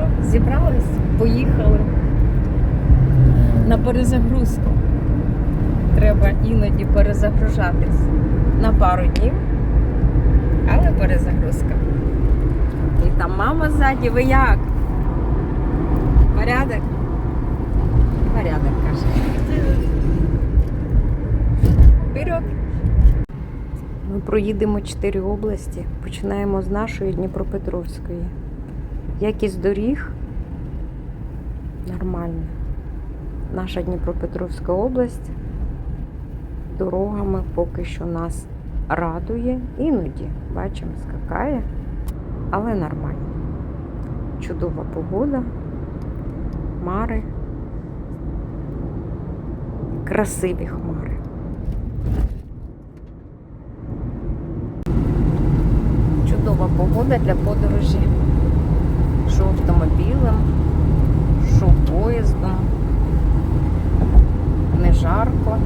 що, зібрались, поїхали на перезагрузку. Треба іноді перезагружатись на пару днів, але перезагрузка. І там мама ззаді, ви як? Порядок? Порядок, каже. Вперед! Ми проїдемо чотири області. Починаємо з нашої Дніпропетровської. Якість доріг нормальна. Наша Дніпропетровська область дорогами поки що нас радує. Іноді, бачимо, скакає, але нормально. Чудова погода, хмари, красиві хмари. Чудова погода для подорожі. Що автомобілем, що поїздом. Не жарко.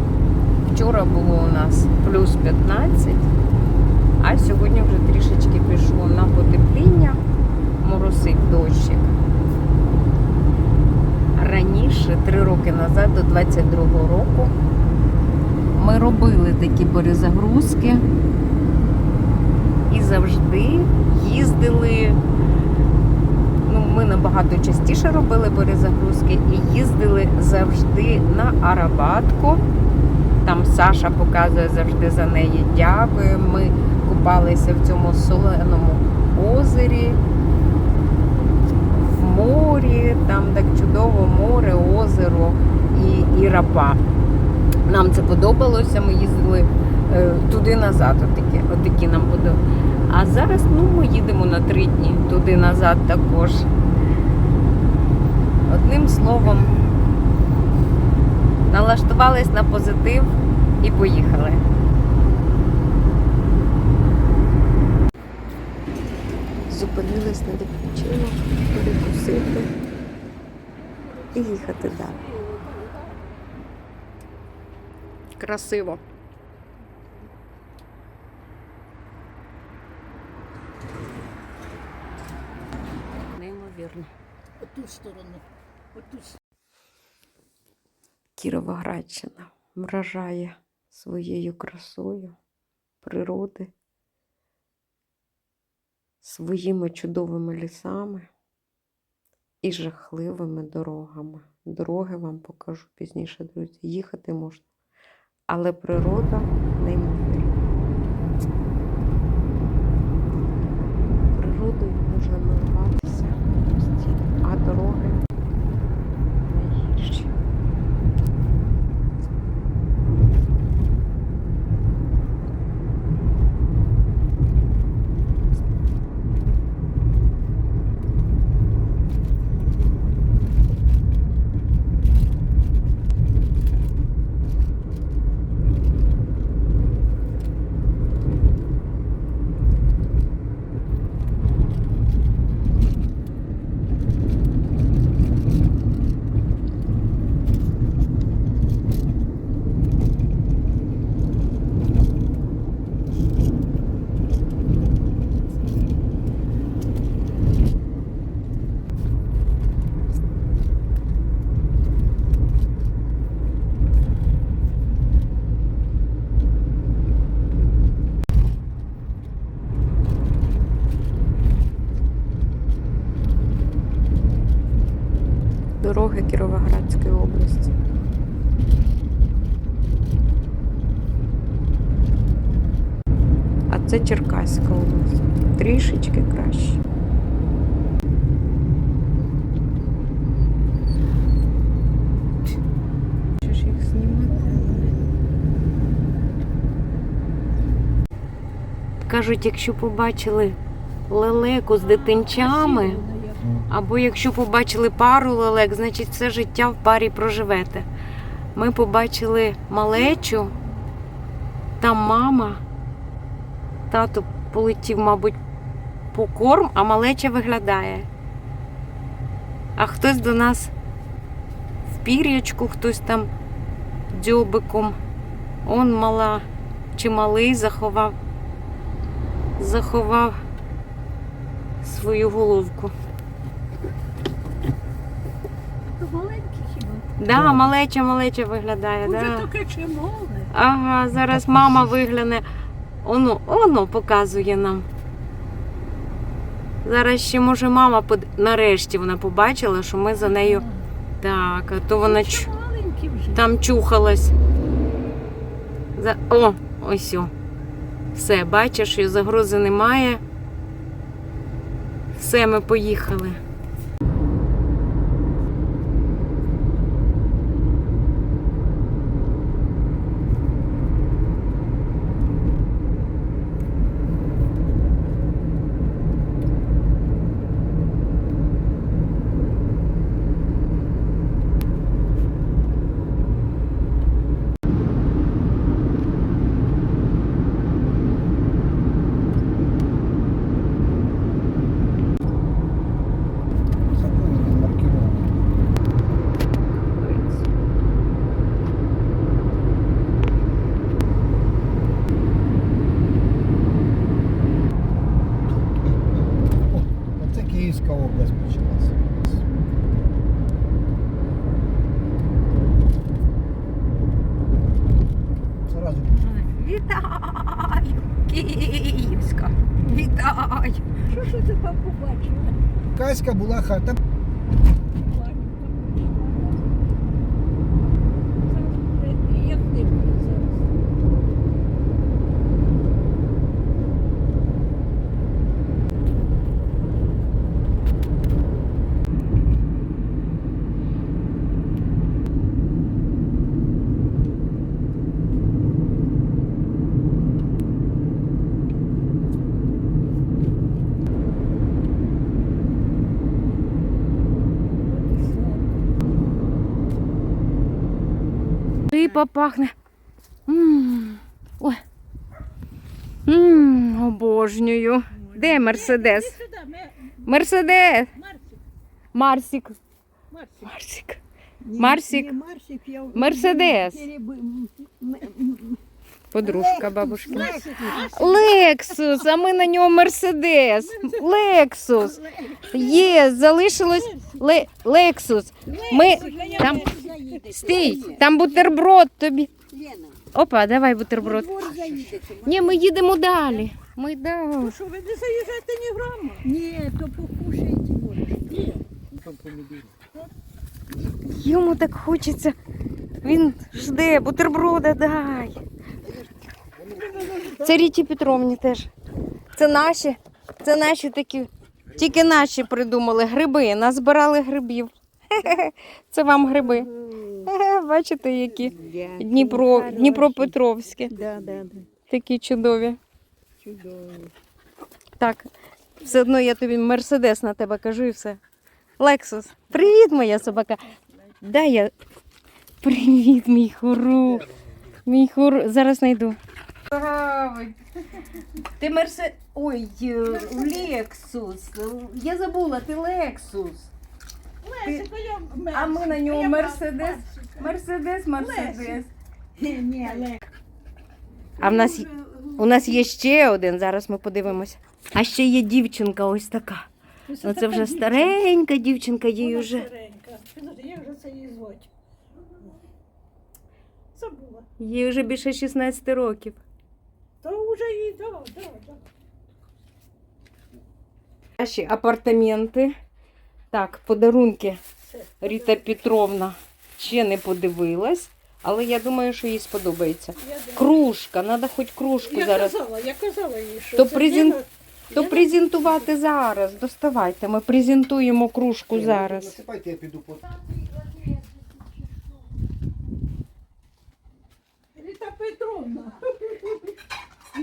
Вчора було у нас плюс 15, а сьогодні вже трішечки пішло на потепління, моросить дощик. Раніше, три роки назад, до 22-го року, ми робили такі перезагрузки і завжди їздили. Ми набагато частіше робили перезагрузки і їздили завжди на Арабатку. Там Саша показує завжди за неї. Дякую. Ми купалися в цьому соленому озері, в морі, там так чудово море, озеро і, і рапа. Нам це подобалося, ми їздили е, туди-назад, отакі, отакі нам подобалося. А зараз ну, ми їдемо на три дні туди-назад також. Одним словом, налаштувались на позитив і поїхали. Зупинились на відпочинок, перекусити і їхати далі. Красиво. Неймовірно. Оту сторону. Оту Кіровоградщина вражає своєю красою природи, своїми чудовими лісами і жахливими дорогами. Дороги вам покажу пізніше, друзі. Їхати можна, але природа неймовірна. Природою можна милуватися постійно, а дороги найгірші. дороги Кіровоградської області. А це Черкаська область. Краще. Що ж їх знімати? Кажуть, якщо побачили лелеку з дитинчами. Або якщо побачили пару лелек, значить все життя в парі проживете. Ми побачили малечу, там мама, тато полетів, мабуть, корм, а малеча виглядає. А хтось до нас в пір'ячку, хтось там дзьобиком. Он мала чи малий заховав, заховав свою головку. Маленький хіба. Да, малеча, малеча виглядає, Уже да. таке чимовне. Ага, зараз мама вигляне. Оно, оно показує нам. Зараз ще може мама под... нарешті вона побачила, що ми за нею. Так, а то вона ч... Там чухалась. За... О, ось о. Все, бачиш, що загрози немає. Все, ми поїхали. Законом маркировано. О, Оце Київська область почалася. Сразу Вітаю! Київська! Вітаю! Що ж ти там побачила? Каська була хата. Як ти буде зараз? Рипа пахне. М, Ой. М, Обожнюю. Де Мерседес? Мерседес! Марсик. Марсик. Марсик. Мерседес. Подружка бабушки. Лексус, а ми на нього Мерседес. Лексус. Є, залишилось Лексус. Ми там стій, там бутерброд тобі. Лена, Опа, давай бутерброд. двор заїдете. Ні, ми їдемо далі. Ми да. Що ви не заїжджаєте ні грама? Ні, то покушайте можеш. Йому так хочеться. Він жде, бутерброда дай. Це Ріті Петровні теж. Це наші, це наші такі, тільки наші придумали гриби. Назбирали грибів. Це вам гриби. Бачите, які Дніпро, Дніпропетровські. Да, да, да. Такі чудові. Чудово. Так, все одно я тобі мерседес на тебе кажу і все. Лексус, привіт, моя собака. Дай я. Привіт, мій хору. Мій хору. Зараз знайду. Ти мерсе. Ой, е, Лексус. Я забула, ти Лексус. Лесик, а я А ми на нього Мерседес. Мерседес, Мерседес. Ні, Лесик. А в нас, у нас є ще один, зараз ми подивимося. А ще є дівчинка ось така. Ну це вже старенька дівчинка, їй Вона вже. старенька. Підожди, як же це її звуть? Забула. Їй вже більше 16 років. То вже їй, да, да, да. Наші апартаменти. Так, подарунки Ріта Петровна ще не подивилась, але я думаю, що їй сподобається. Кружка, треба хоч кружку я зараз. казала, я казала їй, що То це То Я- презентувати зараз. Доставайте, ми презентуємо кружку зараз. Насипайте, я піду по. Ріта Петровна.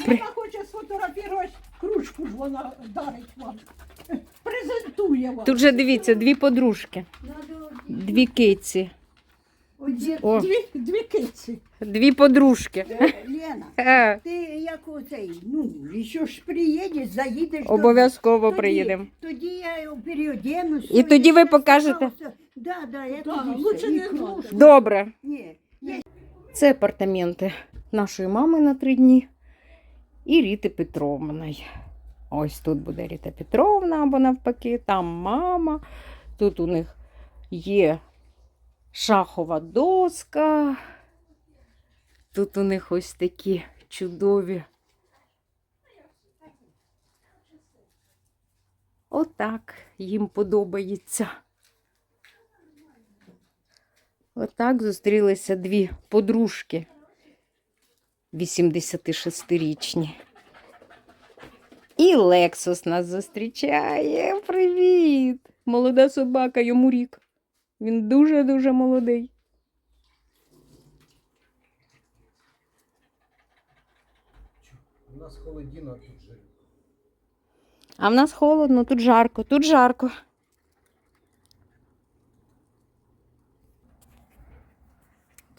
При- Вона хоче сфотографувати кружку ж вона дарить вам. Презентує вам. Тут же дивіться, дві подружки, дві киці. О. Дві, дві киці. Дві подружки. Лена, Е, ти як оцей, ну, що ж приїдеш, заїдеш. до- Обов'язково Тоді- приїдемо. Тоді я переоденусь. І тоді ви покажете. Да, да, я Да, тоді лучше все, і не кружку. надо. Добре. Ні, Це апартаменти нашої мами на три дні і Ріти Петровної. Ось тут буде Ріта Петровна або навпаки, там мама. Тут у них є шахова доска. Тут у них ось такі чудові. Отак їм подобається. Отак зустрілися дві подружки 86-річні. І Лексус нас зустрічає. Привіт! Молода собака, йому рік. Він дуже-дуже молодий. У нас холодіно, а тут же. А в нас холодно, тут жарко, тут жарко.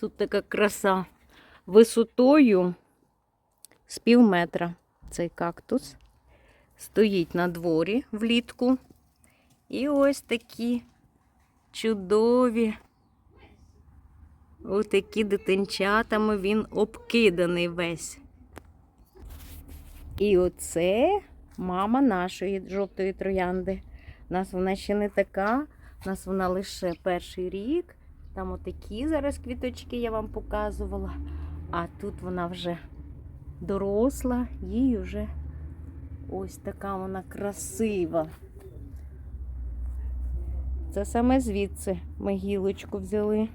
Тут така краса висотою з пів метра цей кактус. Стоїть на дворі влітку. І ось такі чудові. Отакі дитинчатами він обкиданий весь. І оце мама нашої жовтої троянди. У нас вона ще не така, у нас вона лише перший рік. Там отакі зараз квіточки я вам показувала. А тут вона вже доросла, їй вже ось така вона красива. Це саме звідси ми гілочку взяли.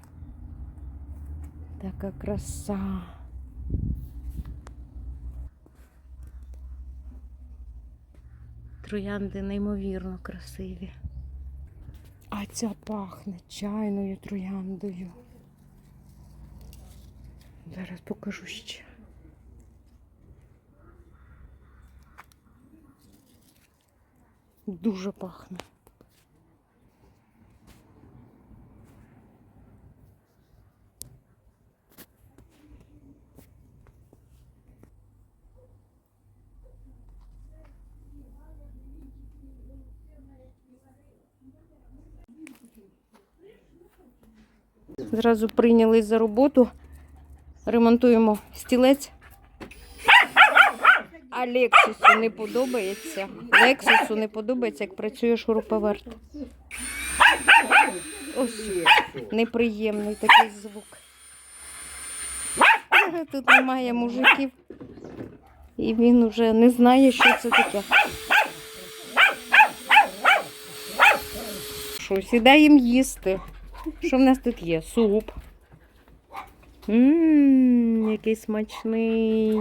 Така краса. Троянди неймовірно красиві. А ця пахне чайною трояндою. Зараз покажу ще. Дуже пахне. Зразу прийнялись за роботу. Ремонтуємо стілець. А Лексусу не подобається. Лексусу не подобається, як працює шуруповерт. Ось неприємний такий звук. Тут немає мужиків. І він уже не знає, що це таке. Що, сідаємо їсти. Що в нас тут є? Суп. Ммм, який смачний.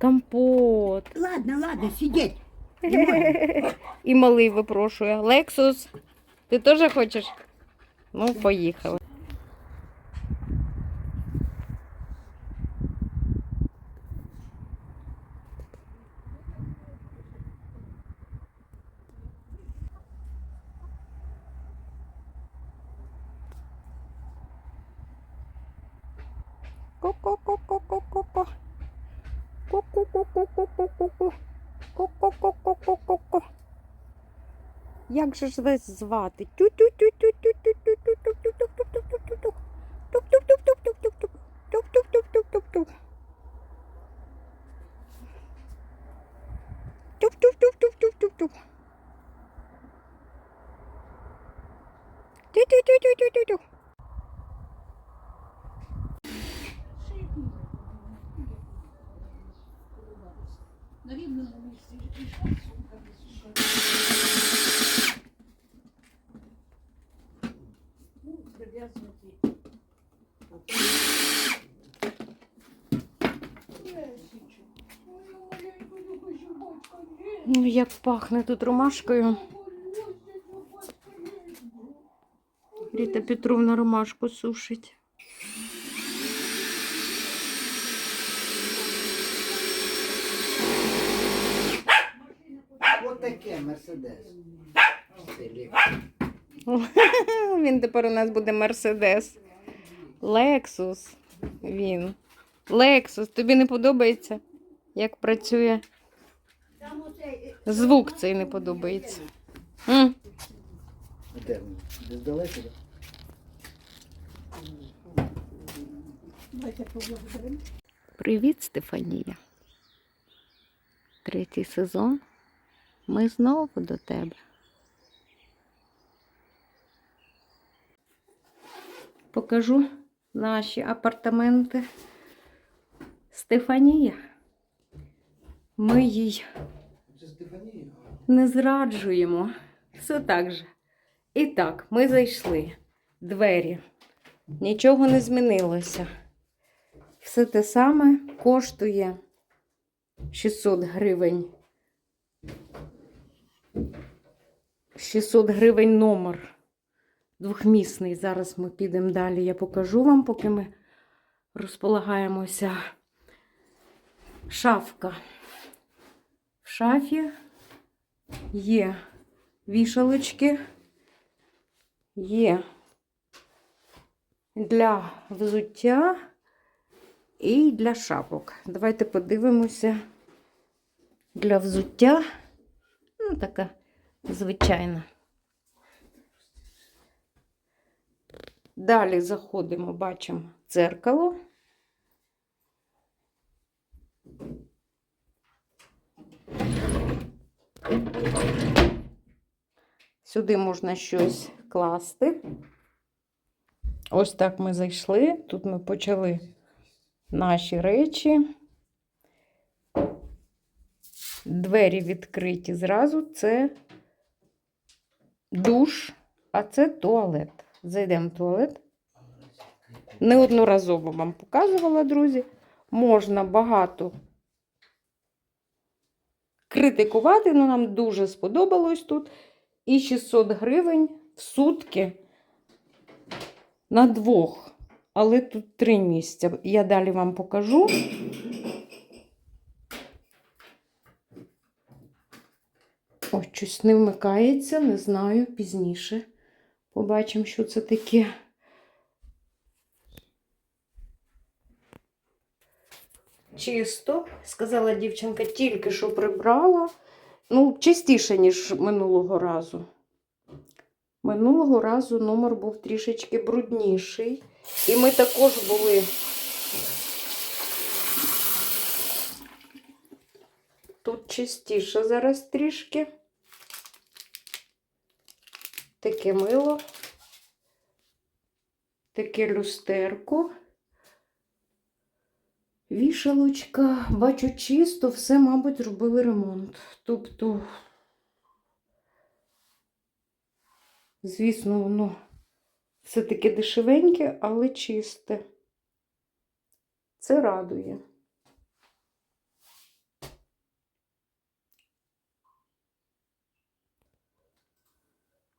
Компот. Ладно, ладно, сидеть. І малий випрошує. Лексус, ти теж хочеш? Ну, поїхали. Ко-ко-ко-ко-ко-ко. Ко-ко-ко-ко-ко-ко-ко. Як же ж вас звати? Ту-ту-ту-ту-ту-ту. На рівному місці пішла сумка Ну, прив'язувати. Ну, як пахне тут ромашкою. Ріта Петровна ромашку сушить. Мерседес. Він тепер у нас буде Мерседес. Лексус. Він. Лексус, тобі не подобається, як працює? Звук цей не подобається. М? Привіт, Стефанія. Третій сезон. Ми знову до тебе. Покажу наші апартаменти. Стефанія. Ми їй не зраджуємо. Все так же. І так, ми зайшли. Двері. Нічого не змінилося. Все те саме коштує 600 гривень. 600 гривень номер. Двохмісний. Зараз ми підемо далі. Я покажу вам, поки ми розполагаємося. Шафка. В шафі є вішалочки, є для взуття і для шапок. Давайте подивимося для взуття. Ну, така звичайна. Далі заходимо, бачимо дзеркало. Сюди можна щось класти. Ось так ми зайшли. Тут ми почали наші речі. Двері відкриті зразу. Це душ, а це туалет. Зайдемо в туалет. Неодноразово вам показувала, друзі. Можна багато критикувати, але нам дуже сподобалось тут. І 600 гривень в сутки на двох. Але тут три місця. Я далі вам покажу. Ось, щось не вмикається, не знаю, пізніше. Побачимо, що це таке. Чисто, сказала дівчинка, тільки що прибрала. Ну, чистіше, ніж минулого разу. Минулого разу номер був трішечки брудніший. І ми також були. Тут чистіше зараз трішки. Таке мило. Таке люстерко. Вішалочка, бачу, чисто, все, мабуть, зробили ремонт. Тобто, звісно, воно все таки дешевеньке, але чисте. Це радує.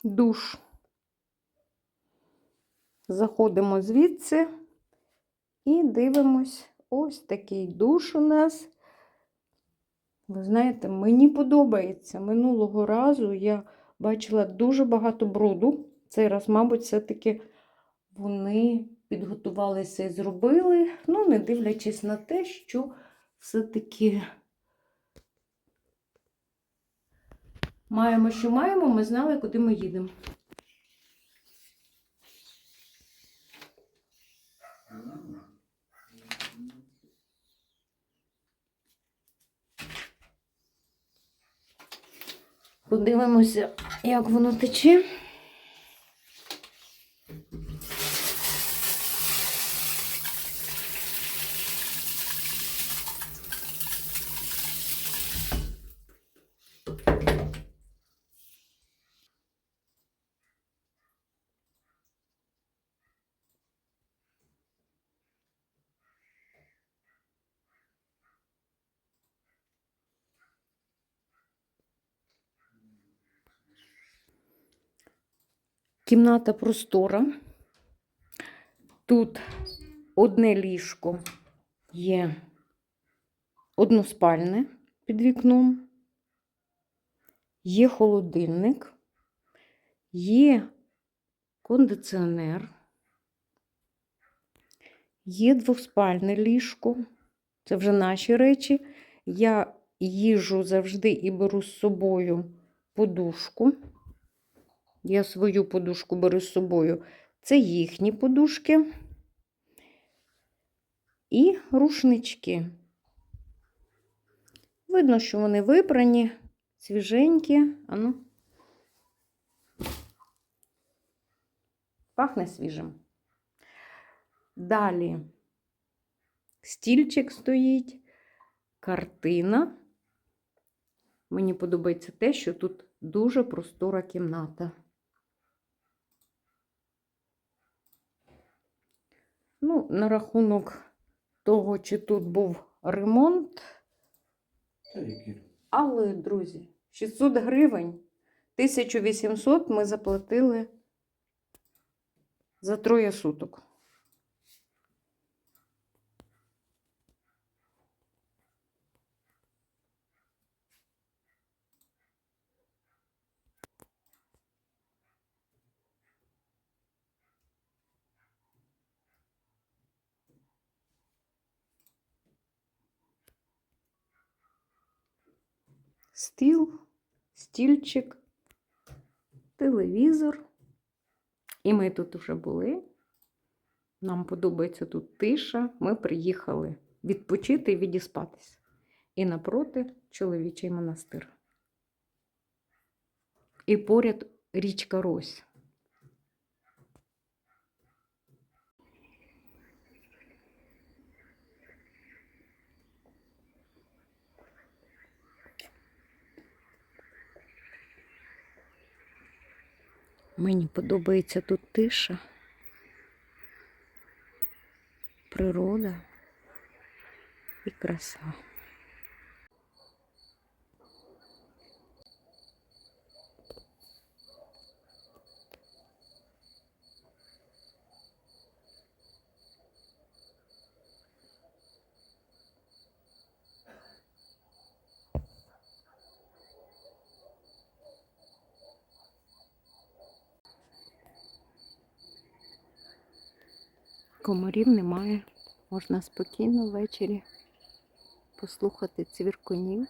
Душ. Заходимо звідси і дивимось. Ось такий душ у нас. Ви знаєте, мені подобається. Минулого разу я бачила дуже багато бруду. Цей раз, мабуть, все-таки вони підготувалися і зробили. Ну, не дивлячись на те, що все-таки маємо, що маємо, ми знали, куди ми їдемо. Подивимося, як воно тече. Кімната простора. Тут одне ліжко є односпальне під вікном, є холодильник, є кондиціонер, є двоспальне ліжко. Це вже наші речі. Я їжу завжди і беру з собою подушку. Я свою подушку беру з собою. Це їхні подушки і рушнички. Видно, що вони вибрані. Свіженькі. А ну. Пахне свіжим. Далі стільчик стоїть, картина. Мені подобається те, що тут дуже простора кімната. Ну, на рахунок того, чи тут був ремонт. Але, друзі, 600 гривень, 1800 ми заплатили за троє суток. Стіл, стільчик, телевізор. І ми тут вже були. Нам подобається тут тиша. Ми приїхали відпочити і відіспатися. І напроти чоловічий монастир. І поряд річка Рось. Мені подобається тут тиша, природа і краса. Комарів немає. Можна спокійно ввечері послухати цвіркунів.